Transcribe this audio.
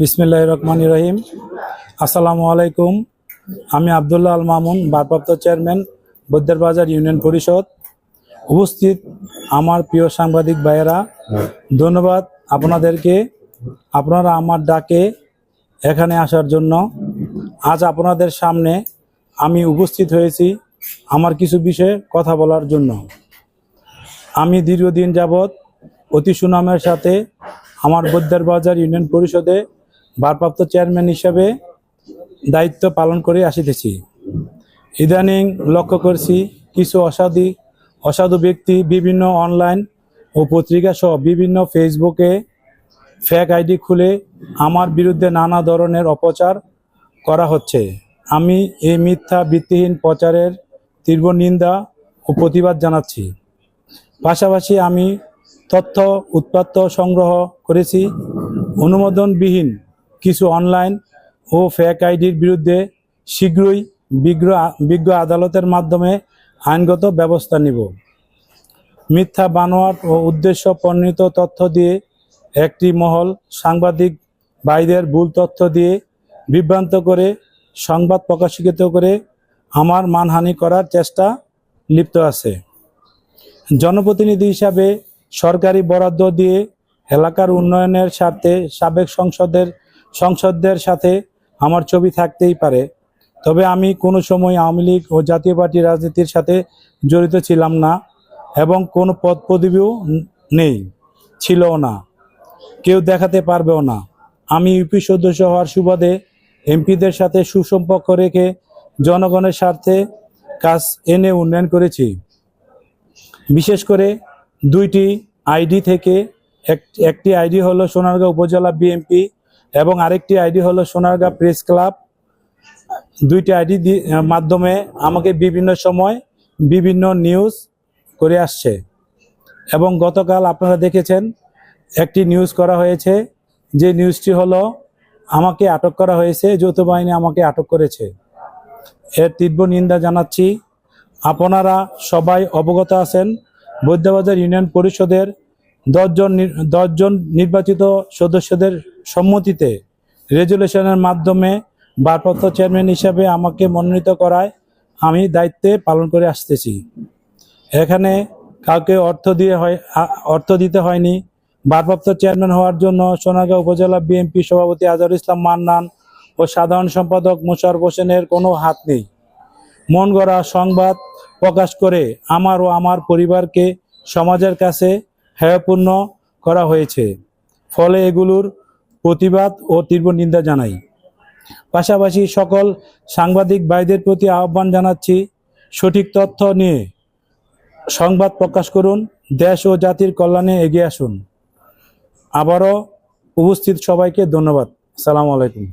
বিসমিল্লাহ রহমান রহিম। আসসালামু আলাইকুম আমি আবদুল্লাহ আল মামুন, ভারপ্রাপ্ত চেয়ারম্যান, বৈদ্যের বাজার ইউনিয়ন পরিষদ। উপস্থিত আমার প্রিয় সাংবাদিক ভাইয়েরা, ধন্যবাদ আপনাদেরকে। আপনারা আমার ডাকে এখানে আসার জন্য। আজ আপনাদের সামনে আমি উপস্থিত হয়েছি আমার কিছু বিষয়ে কথা বলার জন্য। আমি দীর্ঘদিন যাবৎ অতি সুনামের সাথে আমার বৈদ্যার বাজার ইউনিয়ন পরিষদে ভারপ্রাপ্ত চেয়ারম্যান হিসাবে দায়িত্ব পালন করে আসিতেছি। ইদানিং লক্ষ্য করছি কিছু অসাধু অসাধু ব্যক্তি বিভিন্ন অনলাইন ও পত্রিকা সহ বিভিন্ন ফেসবুকে ফেক আইডি খুলে আমার বিরুদ্ধে নানা ধরনের অপচার করা হচ্ছে। আমি এই মিথ্যা, ভিত্তিহীন প্রচারের তীব্র নিন্দা ও প্রতিবাদ জানাচ্ছি। পাশাপাশি আমি তথ্য উৎপাত্ত সংগ্রহ করেছি। অনুমোদনবিহীন কিছু অনলাইন ও ফেক আইডির বিরুদ্ধে শীঘ্রই বিজ্ঞ বিজ্ঞ আদালতের মাধ্যমে আইনগত ব্যবস্থা নিব। মিথ্যা বানোয়াট ও উদ্দেশ্য প্রণীত তথ্য দিয়ে একটি মহল সাংবাদিক ভাইদের ভুল তথ্য দিয়ে বিভ্রান্ত করে সংবাদ প্রকাশিত করে আমার মানহানি করার চেষ্টা লিপ্ত আছে। জনপ্রতিনিধি হিসাবে সরকারি বরাদ্দ দিয়ে এলাকার উন্নয়নের স্বার্থে সাবেক সংসদের সংসদদের সাথে আমার ছবি থাকতেই পারে। তবে আমি কোনো সময় আওয়ামী লীগ ও জাতীয় পার্টি রাজনীতির সাথে জড়িত ছিলাম না এবং কোনো পদ পদবিও নেই, ছিলও না। কেউ দেখাতে পারবেও না। আমি ইউপি সদস্য হওয়ার সুবাদে এমপিদের সাথে সুসম্পর্ক রেখে জনগণের স্বার্থে কাজ এনে উন্নয়ন করেছি। বিশেষ করে দুইটি আইডি থেকে এক- একটি আইডি হলো সোনারগাঁও উপজেলা বিএমপি এবং আরেকটি আইডি হলো সোনারগাঁ প্রেস ক্লাব। দুইটি আইডি মাধ্যমে আমাকে বিভিন্ন সময় বিভিন্ন নিউজ করে আসছে। এবং গতকাল আপনারা দেখেছেন, একটি নিউজ করা হয়েছে, যে নিউজটি হলো, আমাকে আটক করা হয়েছে, যৌথ বাহিনী আমাকে আটক করেছে। এর তীব্র নিন্দা জানাচ্ছি। আপনারা সবাই অবগত আছেন, বৈদ্যবাজার ইউনিয়ন পরিষদের দশজন দশজন নির্বাচিত সদস্যদের সম্মতিতে রেজুলেশনের মাধ্যমে ভারপ্রাপ্ত চেয়ারম্যান হিসাবে আমাকে মনোনীত করায় আমি দায়িত্বে পালন করে আসতেছি। এখানে কাউকে অর্থ দিয়ে হয় অর্থ দিতে হয়নি। ভারপ্রাপ্ত চেয়ারম্যান হওয়ার জন্য সোনাগাঁও উপজেলা বিএনপি সভাপতি আজহার ইসলাম মান্নান ও সাধারণ সম্পাদক মোশারফ হোসেনের কোনো হাত নেই। মন গড়া সংবাদ প্রকাশ করে আমার ও আমার পরিবারকে সমাজের কাছে হেয়পূর্ণ করা হয়েছে। ফলে এগুলোর প্রতিবাদ ও তীব্র নিন্দা জানাই। পাশাপাশি সকল সাংবাদিক ভাইদের প্রতি আহ্বান জানাচ্ছি, সঠিক তথ্য নিয়ে সংবাদ প্রকাশ করুন, দেশ ও জাতির কল্যাণে এগিয়ে আসুন। আবারও উপস্থিত সবাইকে ধন্যবাদ। সালাম আলাইকুম।